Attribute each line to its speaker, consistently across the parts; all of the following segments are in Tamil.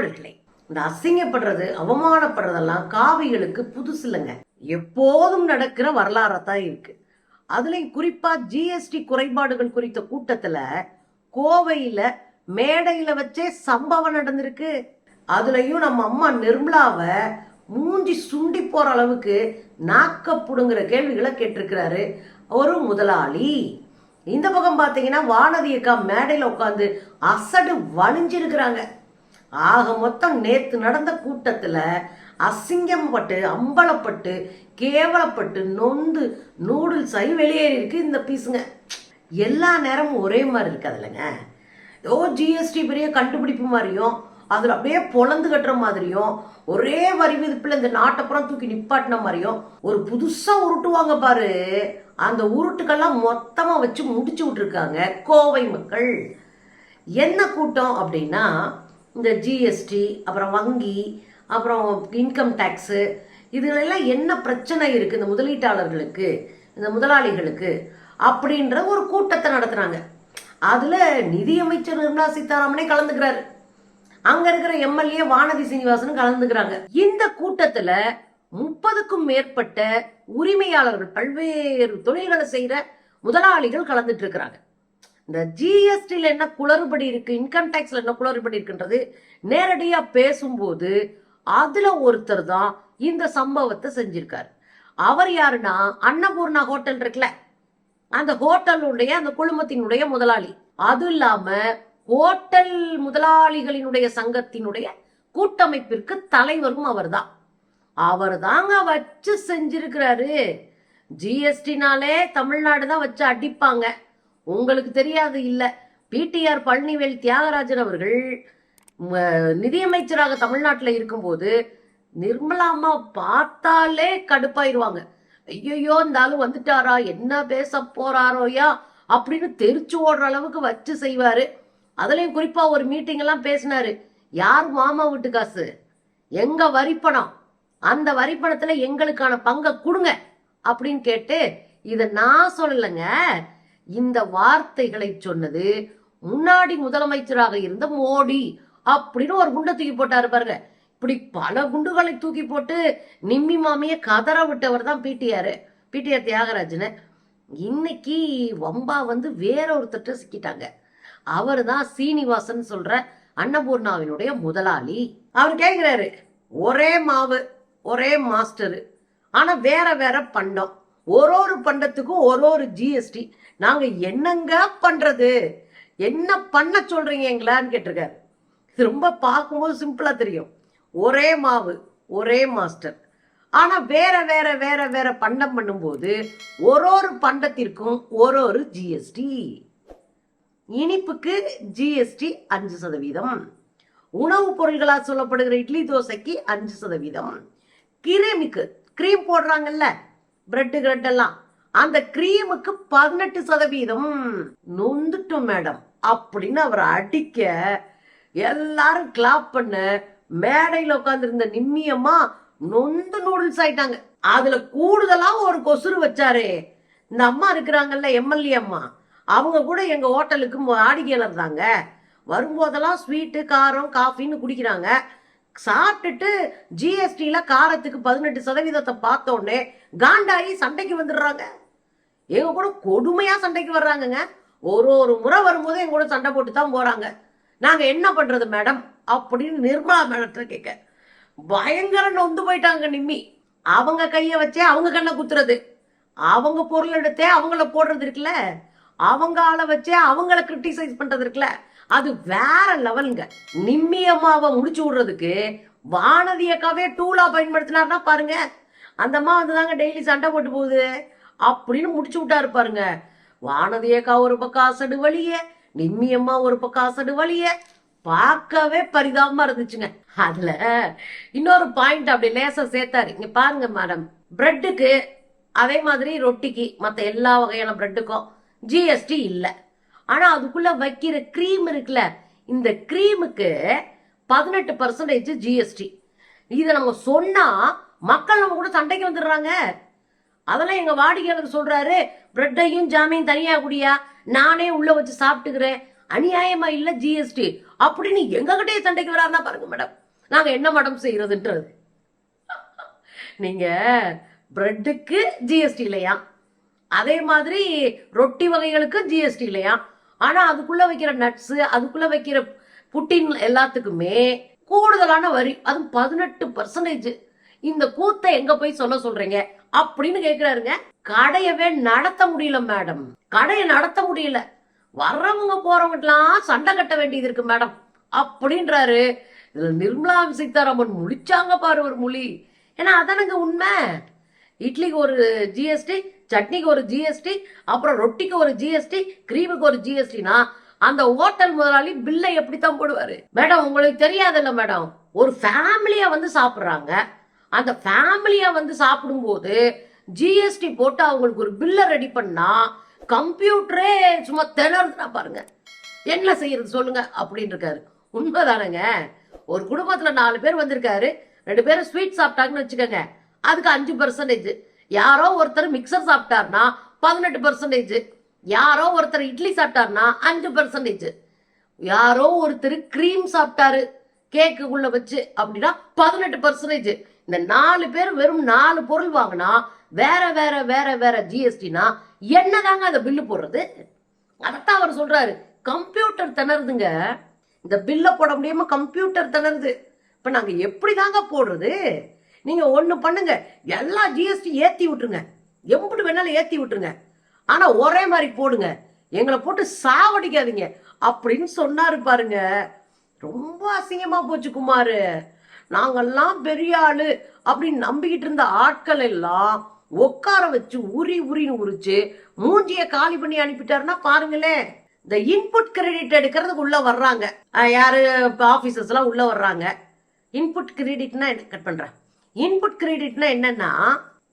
Speaker 1: தோழர்களே இந்த அசிங்கப்படுறது அவமானப்படுறதெல்லாம் காவிகளுக்கு புதுசு இல்லைங்க எப்போதும் நடக்கிற வரலாறாத்தான் இருக்கு. அதுலயும் குறிப்பா ஜிஎஸ்டி குறைபாடுகள் குறித்த கூட்டத்துல கோவையில மேடையில வச்சே சம்பவம் நடந்திருக்கு. அதுலயும் நம்ம அம்மா நிர்மலாவை மூஞ்சி சுண்டி போற அளவுக்கு நாக்க புடுங்குற கேள்விகளை கேட்டிருக்கிறாரு. ஒரு முதலாளி. இந்த பக்கம் பார்த்தீங்கன்னா வானதி அக்கா மேடையில் உட்காந்து அசடு வலிஞ்சிருக்கிறாங்க. ஆக மொத்தம் நேத்து நடந்த கூட்டத்துல அசிங்கம்பட்டு அம்பலப்பட்டு கேவலப்பட்டு நொந்து நூடுல்ஸ் ஆகி வெளியேறி இருக்கு இந்த பீஸுங்க. எல்லா நேரமும் ஒரே மாதிரி இருக்காதுல்லங்க ஓ ஜிஎஸ்டி பெரிய கண்டுபிடிப்பு மாதிரியும் அதில் அப்படியே பொழந்து கட்டுற மாதிரியும் ஒரே வரி விதிப்பில் இந்த நாட்டப்புறம் தூக்கி நிப்பாட்டின மாதிரியும் ஒரு புதுசாக உருட்டுவாங்க பாரு. அந்த உருட்டுக்கெல்லாம் மொத்தமாக வச்சு முடிச்சு விட்ருக்காங்க கோவை மக்கள். என்ன கூட்டம் அப்படின்னா இந்த ஜிஎஸ்டி அப்புறம் வங்கி அப்புறம் இன்கம் டேக்ஸு இதுலெல்லாம் என்ன பிரச்சனை இருக்குது இந்த முதலீட்டாளர்களுக்கு இந்த முதலாளிகளுக்கு அப்படின்ற ஒரு கூட்டத்தை நடத்துகிறாங்க அதில் நிதியமைச்சர் நிர்மலா சீதாராமனே கலந்துக்கிறாரு. அங்க இருக்கிற எம்எல்ஏ வானதி சீனிவாசன் கலந்துக்கிறாங்க. இந்த கூட்டத்துல முப்பதுக்கும் மேற்பட்ட உரிமையாளர்கள் பல்வேறு தொழில்களை செய்யற முதலாளிகள் கலந்துட்டு இருக்கிறாங்க. இந்த ஜிஎஸ்டியில் என்ன குளறுபடி இருக்குது இன்கம் டேக்ஸில் என்ன குளறுபடி இருக்குன்றது நேரடியாக பேசும்போது அதில் ஒருத்தர் தான் இந்த சம்பவத்தை செஞ்சிருக்கார். அவர் யாருன்னா அன்னபூர்ணா ஹோட்டல் இருக்குல்ல அந்த ஹோட்டலுடைய அந்த குழுமத்தினுடைய முதலாளி. அது இல்லாம ஹோட்டல் முதலாளிகளினுடைய சங்கத்தினுடைய கூட்டமைப்பிற்கு தலைவரும் அவர்தான். அவர் தாங்க வச்சு செஞ்சிருக்கிறாரு. ஜிஎஸ்டினாலே தமிழ்நாடு தான் வச்சு அடிப்பாங்க. உங்களுக்கு தெரியாது இல்ல. பிடிஆர் பழனிவேல் தியாகராஜன் அவர்கள் நிதியமைச்சராக தமிழ்நாட்டில் இருக்கும்போது நிர்மலா அம்மா பார்த்தாலே கடுப்பாயிருவாங்க. ஐயோ இந்த வந்துட்டாரா? என்ன பேச போறாரோயா? அப்படின்னு தெரிச்சு ஓடுற அளவுக்கு வச்சு செய்வாரு. அதுலயும் குறிப்பா ஒரு மீட்டிங் எல்லாம் பேசினாரு. யார் மாமா வீட்டு காசு? எங்க வரிப்பணம்? அந்த வரிப்பணத்துல எங்களுக்கான பங்கை கொடுங்க அப்படின்னு கேட்டு இத நான் சொல்லலைங்க. இந்த வார்த்தைகளை சொன்னது முன்னாடி முதலமைச்சராக இருந்த மோடி அப்படின்னு ஒரு குண்டை தூக்கி போட்டாரு பாருங்க. இப்படி பல குண்டுகளை தூக்கி போட்டு நிம்மி மாமிய கதற விட்டவர் தான் பிடிஆர் பிடிஆர் தியாகராஜன். இன்னைக்கு வம்பா வந்து வேற ஒருத்தட்ட சிக்கிட்டாங்க. அவர் தான் சீனிவாசன் சொல்ற அன்னபூர்ணாவினுடைய முதலாளி. அவர் கேட்கிறாரு ஒரே மாவு ஒரே மாஸ்டரு. ஆனா வேற வேற பண்டம். ஒரு ஒரு பண்டத்துக்கும் ஒரு ஒரு ஜிஎஸ்டி நாங்கள் என்னங்க பண்ணுறது என்ன பண்ண சொல்கிறீங்க எங்களான்னு கேட்டிருக்காரு. இது ரொம்ப பார்க்கும்போது சிம்பிளாக தெரியும். ஒரே மாவு ஒரே மாஸ்டர். ஆனால் வேற வேற வேற வேற பண்டம் பண்ணும்போது ஒரு ஒரு பண்டத்திற்கும் ஒரு ஒரு ஜிஎஸ்டி இனிப்புக்கு ஜிஎஸ்டி அஞ்சு சதவீதம். உணவுப் பொருள்களாக சொல்லப்படுகிற இட்லி தோசைக்கு அஞ்சு சதவீதம். கிரீமுக்கு க்ரீம் போடுறாங்கல்ல பிரெட்டு கிரெட்டெல்லாம் அந்த கிரீமுக்கு பதினெட்டு சதவீதம் நொந்துட்டோம் மேடம் அப்படின்னு அவர் அடிக்க எல்லாரும் கிளாப் பண்ண மேடையில் உட்காந்துருந்த நிம்மியம்மா நொந்து நூடுல்ஸ் ஆயிட்டாங்க. அதுல கூடுதலா ஒரு கொசுறு வச்சாரே. இந்த அம்மா இருக்கிறாங்கல்ல எம்எல்ஏ அம்மா. அவங்க கூட எங்க ஹோட்டலுக்கு வாடிக்கையாளர் தாங்க. வரும்போதெல்லாம் ஸ்வீட்டு காரம் காஃபின்னு குடிக்கிறாங்க. சாப்பிட்டுட்டு ஜிஎஸ்டியில காரத்துக்கு பதினெட்டு சதவீதத்தை பார்த்த உடனே காண்டாயி சண்டைக்கு வந்துடுறாங்க. எங்க கூட கொடுமையா சண்டைக்கு வர்றாங்கங்க. ஒரு ஒரு முறை வரும்போது எங்க கூட சண்டை போட்டு தான் போறாங்க. நாங்க என்ன பண்றது மேடம் அப்படின்னு நிர்மலா மேடத்தை கேட்க. பயங்கர நொந்து போயிட்டாங்க நிம்மி. அவங்க கைய வச்சே அவங்க கண்ணை குத்துறது. அவங்க பொருள் எடுத்தே அவங்கள போடுறது இருக்குல்ல. அவங்க ஆளை வச்சே அவங்கள கிரிட்டிசைஸ் பண்றது இருக்குல்ல. அது வேற லெவலுங்க. நிம்மி அம்மாவை முடிச்சு விடுறதுக்கு வானதி அக்காவே டூலா பயன்படுத்தினார்னா பாருங்க. அந்த அம்மா வந்து தாங்க டெய்லி சண்டை போட்டு போகுது. அப்படின்னு முடிச்சு விட்டாரு பாருங்க. வானதி அக்கா ஒரு பக்கம் அசடு வழிய நிம்மி அம்மா ஒரு பக்கம் அசடு வழிய பார்க்கவே பரிதாபமா இருந்துச்சுங்க. அதுல இன்னொரு பாயிண்ட் அப்படி லேசா சேர்த்தாரு. இங்க பாருங்க மேடம் பிரெட்டுக்கு அதே மாதிரி ரொட்டிக்கு மற்ற எல்லா வகையான பிரெட்டுக்கும் ஜிஎஸ்டி இல்லை. ஆனால் அதுக்குள்ள வைக்கிற க்ரீம் இருக்குல்ல இந்த க்ரீமுக்கு பதினெட்டு பர்சன்டேஜ் ஜிஎஸ்டி இதை நம்ம சொன்னால் மக்கள் நம்ம கூட சண்டைக்கு வந்துடுறாங்க. அதெல்லாம் எங்கள் வாடிக்கையாளர் சொல்கிறாரு பிரெட்டையும் ஜாமையும் தனியாக குடியா நானே உள்ள வச்சு சாப்பிட்டுக்கிறேன். அநியாயமா இல்லை ஜிஎஸ்டி அப்படின்னு எங்ககிட்டயே சண்டைக்கு வராருன்னா பாருங்க மேடம் நாங்கள் என்ன மேடம் செய்யறதுன்றது. நீங்கள் பிரெட்டுக்கு ஜிஎஸ்டி இல்லையா? அதே மாதிரி ரொட்டி வகைகளுக்கும் ஜிஎஸ்டி இல்லையா? ஆனா அதுக்குள்ள வைக்கிற நட்ஸ் அதுக்குள்ள வைக்கிற புட்டின் எல்லாத்துக்குமே கூடுதலான வரி. அதுவும் பதினெட்டு பர்சன்டேஜ் இந்த கூத்தை எங்க போய் சொல்ல சொல்றீங்க? அப்படின்னு கேக்குறாருங்க. கடையவே நடத்த முடியல மேடம் கடையை நடத்த முடியல. வர்றவங்க போறவங்கலாம் சண்டை கட்ட வேண்டியது இருக்கு மேடம் அப்படின்றாரு. இதுல நிர்மலா சீதாராமன் முழிச்சாங்க பாரு ஒரு மொழி. ஏன்னா அதானுங்க உண்மை. இட்லிக்கு ஒரு ஜிஎஸ்டி சட்னிக்கு ஒரு ஜிஎஸ்டி அப்புறம் ரொட்டிக்கு ஒரு ஜிஎஸ்டி கிரீமுக்கு ஒரு ஜிஎஸ்டினா அந்த ஹோட்டல் முதலாளி பில்லை எப்படித்தான் போடுவாரு? மேடம் உங்களுக்கு தெரியாதுல்ல மேடம். ஒரு ஃபேமிலியா வந்து சாப்பிட்றாங்க. அந்த ஃபேமிலியா வந்து சாப்பிடும்போது ஜிஎஸ்டி போட்டு அவங்களுக்கு ஒரு பில்லை ரெடி பண்ணா கம்ப்யூட்டரே சும்மா திணறுதுனா பாருங்க. என்ன செய்யறது சொல்லுங்க அப்படின்னு இருக்காரு. உண்மைதானங்க. ஒரு குடும்பத்துல நாலு பேர் வந்திருக்காரு. ரெண்டு பேரும் ஸ்வீட் சாப்பிட்டாங்கன்னு வச்சுக்கோங்க. அதுக்கு அஞ்சு பர்சன்டேஜ் யாரோ ஒருத்தர் மிக்சர் சாப்பிட்டாருன்னா பதினெட்டு பர்சன்டேஜ் யாரோ ஒருத்தர் இட்லி சாப்பிட்டாருன்னா அஞ்சு பர்சன்டேஜ் யாரோ ஒருத்தர் க்ரீம் சாப்பிட்டாரு கேக்குக்குள்ள வச்சு அப்படின்னா பதினெட்டு பர்சன்டேஜ் இந்த நாலு பேர் வெறும் நாலு பொருள் வாங்கினா வேற வேற வேற வேற ஜிஎஸ்டினா என்னதாங்க அந்த பில்லு போடுறது? அதைத்தான் அவர் சொல்றாரு. கம்ப்யூட்டர் திணறுதுங்க. இந்த பில்லை போட முடியாம கம்ப்யூட்டர் திணறுது. இப்ப நாங்க எப்படி தாங்க போடுறது? நீங்க ஒண்ணு பண்ணுங்க. எல்லா ஜிஎஸ்டி ஏத்தி விட்டுருங்க. எப்படி வேணாலும் ஏத்தி விட்டுருங்க. ஆனா ஒரே மாதிரி போடுங்க. எங்களை போட்டு சாவடிக்காதீங்க. அப்படின்னு சொன்னாரு பாருங்க. ரொம்ப அசிங்கமா போச்சு குமாரு. நாங்கெல்லாம் பெரிய ஆளு அப்படின்னு நம்பிக்கிட்டு இருந்த ஆட்கள் எல்லாம் உட்கார வச்சு உரி உரின்னு உரிச்சு மூஞ்சிய காலி பண்ணி அனுப்பிட்டாருன்னா பாருங்களேன். இந்த இன்புட் கிரெடிட் எடுக்கிறதுக்கு உள்ள வர்றாங்க. யாரு ஆபீசர்ஸ் எல்லாம் உள்ள வர்றாங்க. இன்புட் கிரெடிட்னா கட் பண்றேன். இன்புட் கிரெடிட்னா என்னன்னா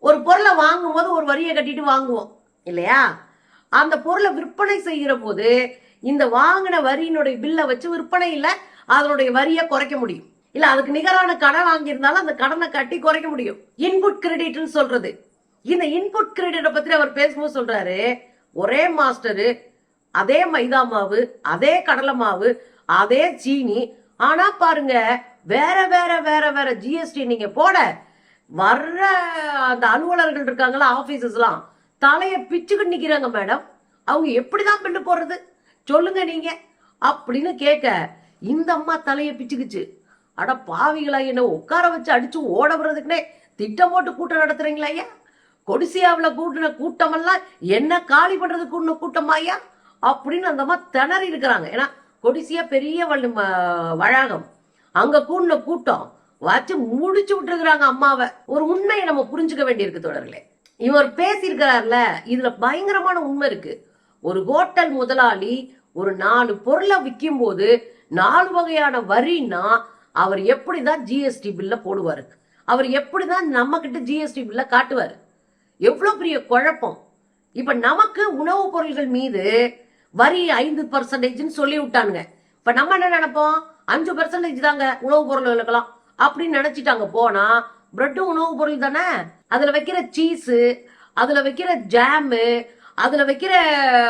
Speaker 1: ஒரு பொருளை வாங்கும் போது ஒரு வரியை கட்டிட்டு வாங்குவோம் இல்லையா? அந்த பொருளை விற்பனை செய்கிற போது இந்த வாங்கின வரியினுடைய பில்லை வச்சு விற்பனையில் அதனுடைய வரியை குறைக்க முடியும். இல்ல அதுக்கு நிகரான கடன் வாங்கியிருந்தாலும் அந்த கடனை கட்டி குறைக்க முடியும். இன்புட் கிரெடிட்னு சொல்றது. இந்த இன்புட் கிரெடிட்டை பத்தி அவர் பேசும்போது சொல்றாரு ஒரே மாஸ்டரு அதே மைதா மாவு அதே கடலை மாவு அதே சீனி ஆனா பாருங்க வேற வேற வேற வேற ஜிஎஸ்டி நீங்க போட வர்ற அந்த அலுவலர்கள் இருக்காங்களா ஆபீசஸ்லாம் தலையை பிச்சுக்கிட்டு நிக்கிறாங்க மேடம் அவங்க எப்படிதான் பில்லு போடுறது? சொல்லுங்க நீங்க. அப்படின்னு கேட்க இந்த அம்மா தலையை பிச்சுக்குச்சு. அட பாவிகளா என்ன உட்கார வச்சு அடிச்சு ஓட விடுறதுக்குனே திட்டம் போட்டு கூட்டம் நடத்துறீங்களா ஐயா? கொடிசியாவில் கூட்டின கூட்டமெல்லாம் என்ன காலி பண்ணுறதுக்கு கூட்டின கூட்டமாயா அப்படின்னு அந்த அம்மா திணறி இருக்கிறாங்க. ஏன்னா கொடிசியா பெரிய வள்ளி ம- வளாகம். அங்க கூடின கூட்டம் வச்சு முடிச்சு விட்டுருக்குறாங்க அம்மாவை. ஒரு உண்மையை நம்ம புரிஞ்சுக்க வேண்டியிருக்கு தொடர்களே இவர் பேசியிருக்கிறார்ல இதுல பயங்கரமான உண்மை இருக்கு. ஒரு ஹோட்டல் முதலாளி ஒரு நாலு பொருளை விற்கும் போது நாலு வகையான வரின்னா அவர் எப்படிதான் ஜிஎஸ்டி பில்ல போடுவாரு? அவர் எப்படிதான் நம்ம கிட்ட ஜிஎஸ்டி பில்ல காட்டுவாரு? எவ்வளவு பெரிய குழப்பம். இப்ப நமக்கு உணவுப் பொருள்கள் மீது வரி ஐந்து பர்சன்டேஜ்னு சொல்லி விட்டானுங்க இப்ப நம்ம என்ன நினைப்போம்? அஞ்சு பர்சன்டேஜ் தாங்க உணவுப் பொருள்களுக்கெல்லாம். அப்படின்னு நினைச்சிட்டாங்க. போனா பிரெட்டும் உணவுப் பொருள் தானே? அதுல வைக்கிற சீஸ் அதுல வைக்கிற ஜாமு அதுல வைக்கிற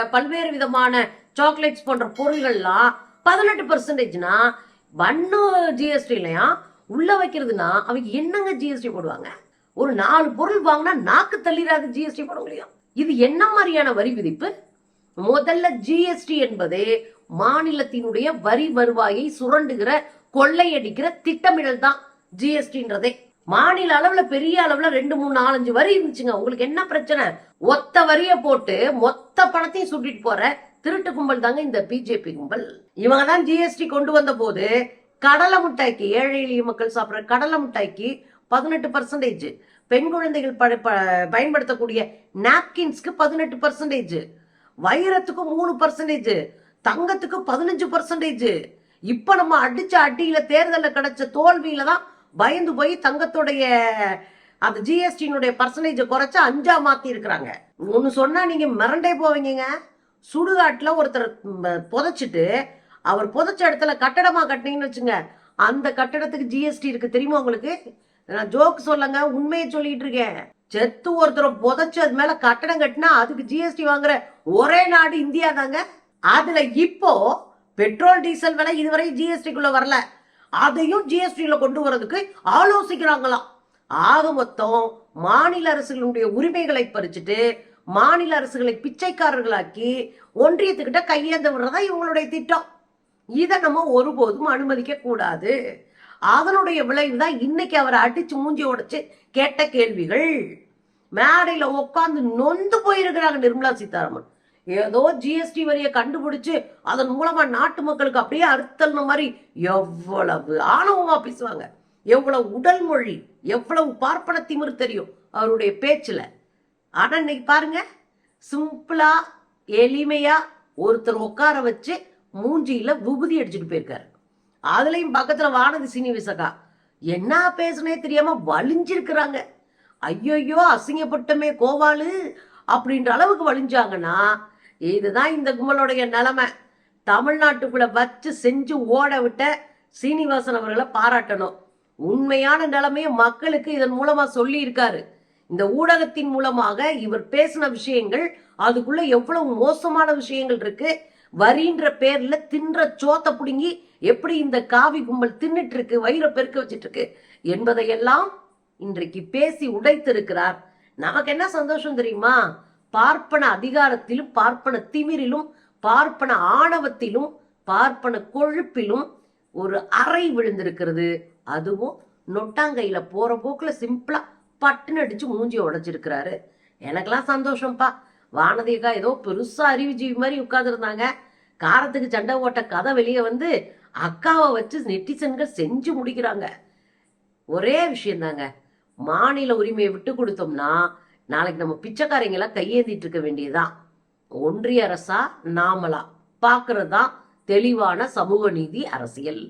Speaker 1: பல்வேறு விதமான சாக்லேட்ஸ் போன்ற பொருள்கள்லாம் பதினெட்டு பர்சன்டேஜ்னா வண்ணு ஜிஎஸ்டி இல்லையா? உள்ள வைக்கிறதுனா அவங்க என்னங்க ஜிஎஸ்டி போடுவாங்க? ஒரு நாலு பொருள் வாங்கினா நாக்கு தள்ளிடாத ஜிஎஸ்டி போட முடியும். இது என்ன மாதிரியான வரி விதிப்பு? முதல்ல ஜிஎஸ்டி என்பது மாநிலத்தினுடைய வரி வருவாயை சுரண்டுகிற கொள்ளையடிக்கிற திட்டமிடல் தான் ஜிஎஸ்டின்றதே மாநில அளவுல பெரிய அளவுல ரெண்டு மூணு நாலஞ்சு வரி இருந்துச்சுங்க. உங்களுக்கு என்ன பிரச்சனை? ஒத்த வரிய போட்டு மொத்த பணத்தையும் சுட்டிட்டு போற திருட்டு கும்பல் தாங்க இந்த பிஜேபி கும்பல். இவங்க தான் ஜிஎஸ்டி கொண்டு வந்த போது கடலை மிட்டாய்க்கு ஏழை எளிய மக்கள் சாப்பிட்ற கடலை மிட்டாய்க்கு பதினெட்டு பர்சன்டேஜ் பெண் குழந்தைகள் ப- ப- பயன்படுத்தக்கூடிய நாப்கின்ஸ்க்கு பதினெட்டு பர்சன்டேஜ் வைரத்துக்கு மூணு பர்சன்டேஜ் தங்கத்துக்கு பதினஞ்சு பர்சன்டேஜ் இப்ப நம்ம அடிச்ச அடியில தேர்தலில் கிடைச்ச தோல்வியில தான் பயந்து போய் தங்கத்துடைய அந்த ஜிஎஸ்டியினுடைய பர்சன்டேஜை குறைச்சா அஞ்சா மாத்தி இருக்கிறாங்க. ஒன்னு சொன்னா நீங்க மிரண்டே போவீங்க சுடுகாட்டுல ஒருத்தர் புதைச்சிட்டு அவர் புதைச்ச இடத்துல கட்டடமா கட்டினீங்கன்னு வச்சுங்க அந்த கட்டடத்துக்கு ஜிஎஸ்டி இருக்கு தெரியுமா உங்களுக்கு? நான் ஜோக் சொல்லுங்க உண்மையை சொல்லிட்டு இருக்கேன். செத்து ஒருத்தரை புதைச்சு அது மேல கட்டடம் கட்டினா அதுக்கு ஜிஎஸ்டி வாங்குற ஒரே நாடு இந்தியா தாங்க அதுல இப்போ பெட்ரோல் டீசல் விலை இதுவரை ஜிஎஸ்டிக்குள்ள வரல. அதையும் ஜிஎஸ்டியில் கொண்டு வரதுக்கு ஆலோசிக்கிறாங்களாம். ஆக மொத்தம் மாநில அரசுகளுடைய உரிமைகளை பறிச்சுட்டு மாநில அரசுகளை பிச்சைக்காரர்களாக்கி ஒன்றியத்துக்கிட்ட கையேந்த விடுறதா இவங்களுடைய திட்டம். இதை நம்ம ஒருபோதும் அனுமதிக்க கூடாது. அதனுடைய விளைவு தான் இன்னைக்கு அவரை அடிச்சு மூஞ்சி உடைச்சு கேட்ட கேள்விகள். மேடையில உட்காந்து நொந்து போயிருக்கிறாங்க நிர்மலா சீதாராமன். ஏதோ ஜிஎஸ்டி வரியை கண்டுபிடிச்சு அதன் மூலமா நாட்டு மக்களுக்கு அப்படியே அறுத்தல்ன மாதிரி எவ்வளவு ஆணவமா பேசுவாங்க. எவ்வளவு உடல் மொழி எவ்வளவு பார்ப்பன திமிரு தெரியும் அவருடைய பேச்சுல. ஆனா இன்னைக்கு பாருங்க சிம்பிளா எளிமையா ஒருத்தர் உட்கார வச்சு மூஞ்சியில விபூதி அடிச்சுட்டு போயிருக்காரு. அதுலயும் பக்கத்துல வானதி சீனிவிசகா என்ன பேசுனே தெரியாம வலிஞ்சிருக்கிறாங்க. ஐயோ அசிங்கப்பட்டமே கோவாலு அப்படின்ற அளவுக்கு வலிஞ்சாங்கன்னா இதுதான் இந்த கும்பலுடைய நிலைமை. தமிழ்நாட்டுக்குள்ள வச்சு செஞ்சு ஓட விட்ட சீனிவாசன் அவர்களை பாராட்டணும். உண்மையான நிலைமையை மக்களுக்கு இதன் மூலமா சொல்லி இருக்காரு இந்த ஊடகத்தின் மூலமாக இவர் பேசின விஷயங்கள் அதுக்குள்ள எவ்வளவு மோசமான விஷயங்கள் இருக்கு. வரின்ற பேர்ல தின்ற சோத்த புடுங்கி எப்படி இந்த காவி கும்பல் தின்னுட்டு இருக்கு வயிற பெருக்க வச்சிட்டு இருக்கு என்பதையெல்லாம் இன்றைக்கு பேசி உடைத்திருக்கிறார். நமக்கு என்ன சந்தோஷம் தெரியுமா? பார்ப்பன அதிகாரத்திலும் பார்ப்பன திமிரிலும் பார்ப்பன ஆணவத்திலும் பார்ப்பன கொழுப்பிலும் ஒரு அறை விழுந்திருக்கிறது. அதுவும் நொட்டாங்கையில போற போக்குல சிம்பிளா பட்டுன்னு அடிச்சு மூஞ்சி உடைச்சிருக்கிறாரு. எனக்கெல்லாம் சந்தோஷம்ப்பா வானதிகா ஏதோ பெருசா அறிவுஜீவி மாதிரி உட்கார்ந்துருந்தாங்க. காரத்துக்கு சண்டை ஓட்ட கதை வெளியே வந்து அக்காவை வச்சு நெட்டிசன்கள் செஞ்சு முடிக்கிறாங்க. ஒரே விஷயம்தாங்க மாநில உரிமையை விட்டு கொடுத்தோம்னா நாளைக்கு நம்ம பிச்சைக்காரங்களை கையேந்திட்டு இருக்க வேண்டியதுதான் ஒன்றிய அரசா நாமளா. பார்க்கறது தான் தெளிவான சமூக நீதி அரசியல்.